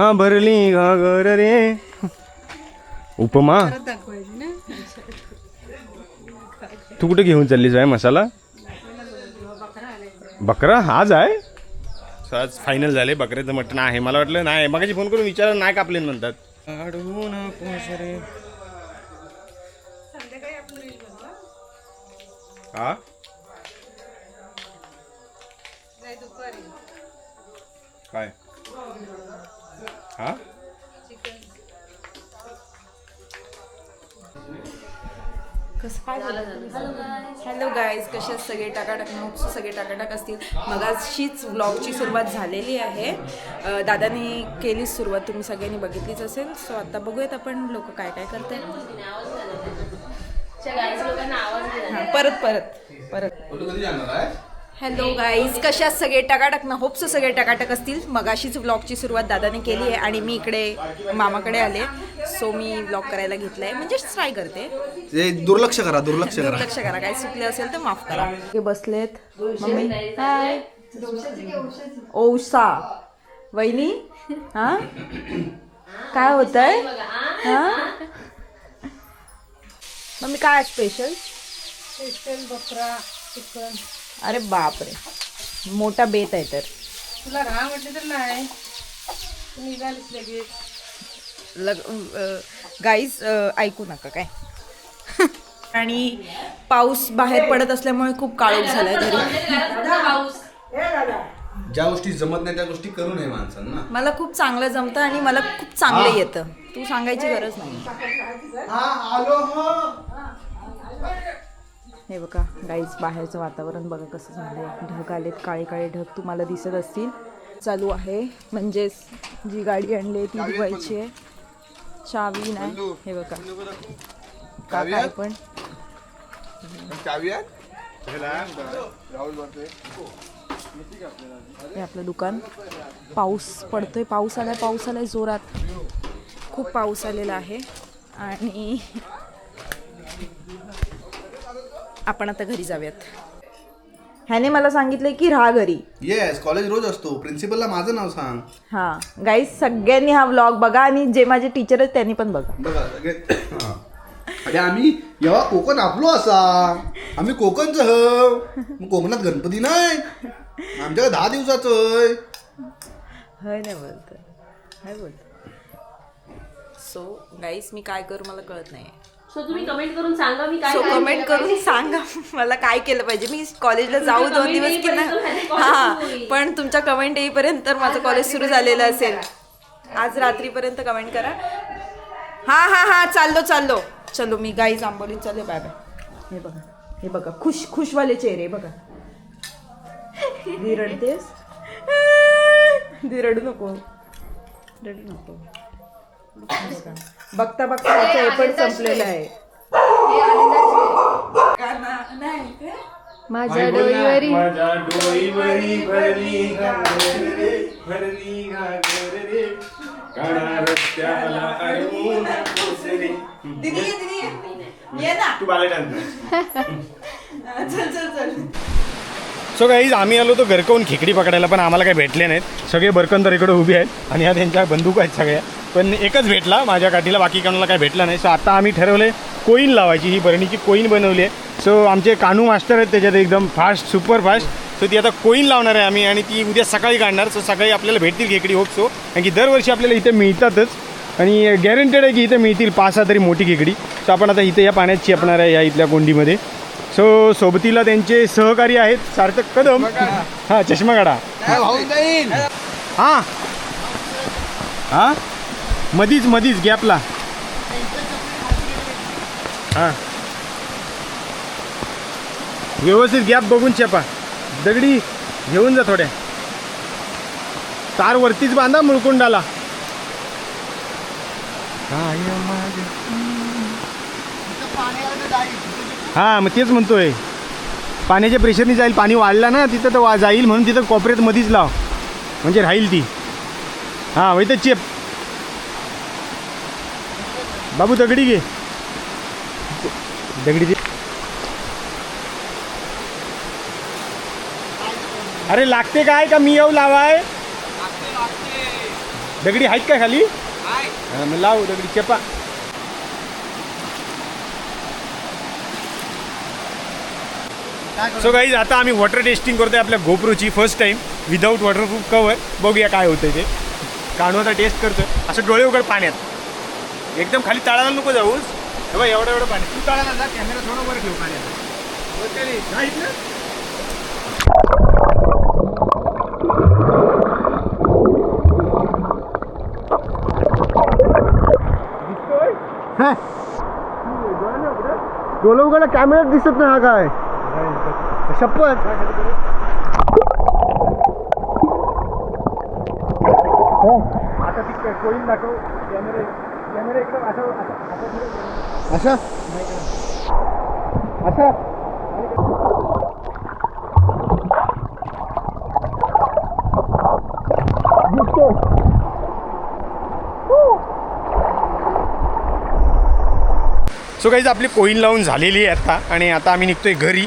हा भरली घागर रे. उपमा? तू कुठे घेऊन चाललीस आहे मसाला? बकरा आज आहे? आज फायनल झाले बकऱ्याचं मटण आहे. मला वाटलं नाही मगाशी फोन करून विचार नाही कापले म्हणतात. रे. हा? काय? हा? हॅलो गाईज कसे आहेत सगळे? टाकाटाक नोट्स सगळे टाकाटाक असतील. मग अशीच व्लॉगची सुरुवात झालेली आहे. दादानी केली सुरुवात तुम्ही सगळ्यांनी बघितलीच असेल. सो आता बघूयात आपण लोक काय काय करताय हां, परत परत परत. हॅलो गाईज कशा सगळे टकाटक ना होप्स सगळे टकाटक असतील? मग अशीच व्लॉगची सुरुवात दादाने केली आहे आणि मी इकडे मामाकडे आले. सो मी व्लॉग करायला घेतलाय. म्हणजे ट्राय करते. दुर्लक्ष करा दुर्लक्ष करा. दुर्लक्ष करा. काय चुकले असेल तर माफ करा. हे बसलेत. मम्मी हाय ओसा. वहिनी हा? काय होत आहे हा? मम्मी काय स्पेशल स्पेशल बकरा चिकन. अरे बापरे. मोठा बेत आहे तर. तुला राहा म्हटलं तर नाही. तू निघालीस लगेच. लग गाईज ऐकू नका काय. आणि पाऊस बाहेर पडत असल्यामुळे खूप काळोख झालाय घरी. ज्या गोष्टी जमत नाही त्या गोष्टी करू नये माणसांना. मला खूप चांगलं जमतं आणि मला खूप चांगलं येतं. तू सांगायची गरज नाही. हे बघा गाईज बाहेरचं वातावरण बघा कसं झालंय. ढग आलेत काळे काळे ढग तुम्हाला दिसत असतील. चालू आहे म्हणजेच जी गाडी आणली आहे ती धुवायची आहे. चावी नाही. हे बघा. आहे पण. हे आपलं दुकान. पाऊस पडतोय. पाऊस आलाय पाऊस आलाय जोरात. खूप पाऊस आलेला आहे. आणि आपण आता घरी जाऊयात. ह्याने मला सांगितलंय की राहा घरी. येस कॉलेज रोज असतो. प्रिन्सिपलला माझं नाव सांग. हा. गाईज सगळ्यांनी हा व्लॉग बघा आणि जे माझे टीचर आहेत त्यांनी पण बघा. बघा सगळे हा. अरे आम्ही जेव्हा कोकण आपलो असा. आम्ही कोकणचं ह. मग कोकणात गणपती नाही. आमच्याकडे दहा दिवसाचं आहे. हय नाही बोलत. हय बोलत. सो गाईज मी काय करू मला कळत नाही. सो तुम्ही कमेंट करून सांगा मी काय सो काय कमेंट केलं करून सांगा. मला काय केलं पाहिजे? मी कॉलेजला जाऊ दोन comment दिवस की येईपर्यंत माझे नाही college हा. होईल. पण तुमच्या कमेंट येईपर्यंत तर माझं कॉलेज सुरू झालेलं असेल. आज रात्रीपर्यंत कमेंट करा. हा हा हा. चाललो चाललो. चलो मी गाईज आंबोलीत चाललो बाय बाय हे बघा. हे बघा. खुश खुशवाले चेहरे बघा. दी रडतेस दी रडू नको. रडू नको बघता बघता त्याचं हे पण संपलेलं आहे. माझ्या डोईवरी. माझ्या डोईवरी भरली घागर रे भरली घागर रे. काळा रस्त्याला अडवू नकोस रे. दीदी ये, दीदी ये. ये ना. तू बाले डान्स चल चल चल. सो काही आम्ही आलो तो घरकावून खेकडी पकडायला पण आम्हाला काही भेटले नाहीत. सगळे बरकंदर इकडे उभे आहेत आणि ह्या त्यांच्या बंदूक आहेत सगळ्या पण एकच भेटला माझ्या काठीला बाकी कोणाला काही भेटला नाही. सो आता आम्ही ठरवले कोईन लावायची ही बरणीची कोईन बनवली आहे. सो आमचे कानू मास्टर आहेत त्याच्यात एकदम फास्ट सुपर फास्ट सो ती आता कोईन लावणार आहे आम्ही आणि ती उद्या सकाळी काढणार. सो सकाळी आपल्याला भेटतील खेकडी होप सो कारण की दरवर्षी आपल्याला इथे मिळतातच. आणि गॅरंटेड आहे की इथे मिळतील पाच सहा तरी मोठी खेकडी. सो आपण आता इथे या पाण्यात चिपणार आहे या इथल्या कोंडीमध्ये. सो सोबतीला त्यांचे सहकारी आहेत सार्थक कदम. हां चष्मा काढा. हां. हां? मधीच मधीच गॅपला. हां. व्यवस्थित गॅप बघून चेपा दगडी घेऊन जा थोड्या. तार वरतीच बांधा मुळकुंडाला. हां मग तेच म्हणतोय. पाण्याच्या प्रेशरने जाईल पाणी वाढलं ना तिथं तर वा जाईल म्हणून तिथं कॉपऱ्यात मधीच लाव. म्हणजे राहील ती. हां वै तर चेप. बाबू दगडी घे. दगडी अरे लागते काय का मी येऊ लावाय? दगडी आहेत का खाली? हा, लाव दगडी चेपा. सो गाईज आता आम्ही वॉटर टेस्टिंग करतोय आपल्या गोप्रोची first time without waterproof cover बघूया काय होतंय ते. काढूचा टेस्ट करतोय. असं डोळे उघड पाण्यात. एकदम खाली तळाला नको जाऊस हे बघ एवढं एवढं पाणी. तू तळाला जा कॅमेरा थोडं वर ठेव पाण्यात इथनं. डोलं उघडा कॅमेऱ्यात दिसत नाही हा काय. शपथ. आता ती कोईन दाखव. कॅमेरा कॅमेरा एकदम असं असं- सो काहीच आपली कोईन लावून झालेली आहे आता. आणि आता आम्ही निघतोय घरी.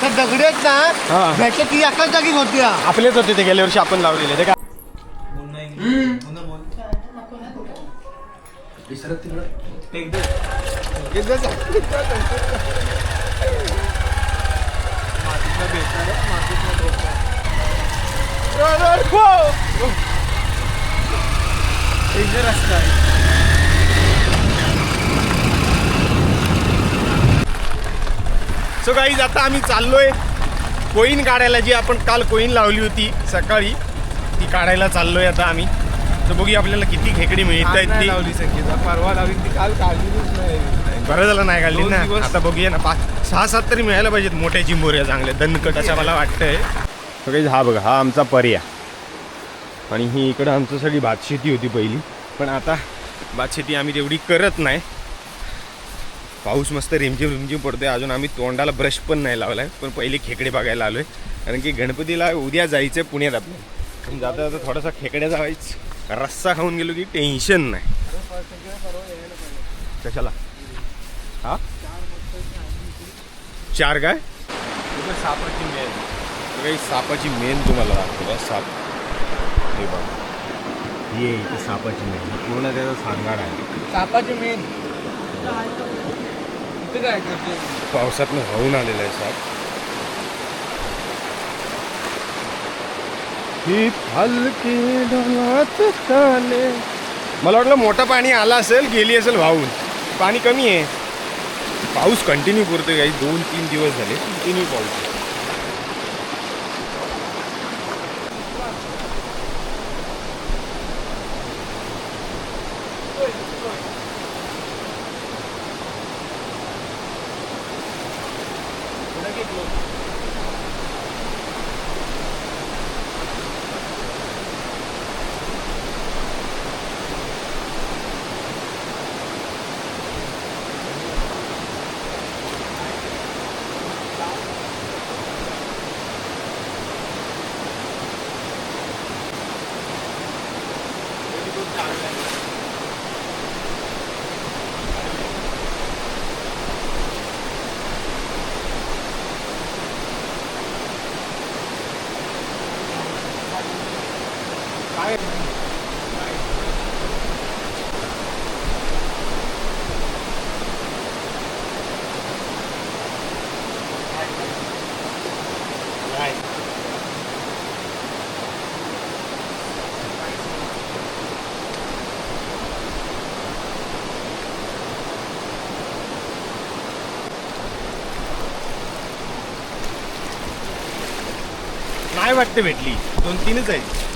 तर दगडी आहेत ना हा. भेटले ती एकाच जागी होती हा. आपलेच होते ते गेल्या वर्षी आपण लावलेले ते का सो गाईज आता आम्ही चाललोय कोईन काढायला जी आपण काल कोईन लावली होती सकाळी ती काढायला चाललोय आता आम्ही. तर बघूया आपल्याला किती खेकडी मिळत आहेत ती. लावली संगीता परवा लावली ती काल काढलीच नाही. बरं झालं नाही काढली ना. आता बघूया ना पाच सहा सात तरी मिळायला पाहिजेत मोठ्या चिंबोऱ्या चांगल्या दणकट अशा मला वाटतंय. Guys, हा बघा हा आमचा पर्या. आणि ही इकडं आमचं सगळी भातशेती होती पहिली. पण आता भातशेती आम्ही तेवढी करत नाही. पाऊस मस्त रिमझिम रिमझिम पडतोय. अजून आम्ही तोंडाला ब्रश पण नाही लावलाय. पण पहिले खेकडे बघायला आलोय. कारण की गणपतीला उद्या जायचंय पुण्यात आपल्याला पण जाता जाता थोडासा खेकड्या जावायच. रस्सा खाऊन गेलो की टेन्शन नाही. कशाला? हा? चार काय? सापाची मेन. काही सापाची मेन तुम्हाला दाखवतो साप. हे बघा. ये इथे सापाची मेन. पूर्ण त्याचा सांगाड आहे. सापाचे मेन. इथे काय करते पावसातनं वाहून आलेला आहे साप ही हलकी ढगात चाले. मला वाटलं मोठं पाणी आलं असेल गेली असेल वाहून. पाणी कमी आहे. पाऊस कंटिन्यू करतोय काही दोन तीन दिवस झाले कंटिन्यू पाऊस आहे. काय वाटते भेटली? दोन तीनच आहेत.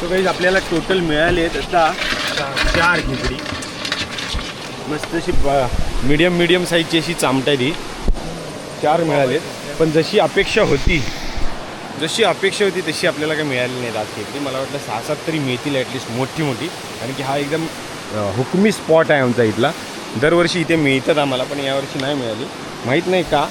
तो काही आपल्याला टोटल मिळाले आहेत आता चार खिचडी. मस्त अशी मीडियम मीडियम साईजची अशी चामटा ती. चार मिळालेत पण जशी अपेक्षा होती जशी अपेक्षा होती तशी आपल्याला काही मिळाली नाही आज खेकडी मला वाटलं सहा सात तरी मिळतील ॲटलिस्ट मोठी मोठी. कारण की हा एकदम हुकमी स्पॉट आहे आमचा इथला. दरवर्षी इथे मिळतात आम्हाला पण यावर्षी नाही मिळाली. माहीत नाही का?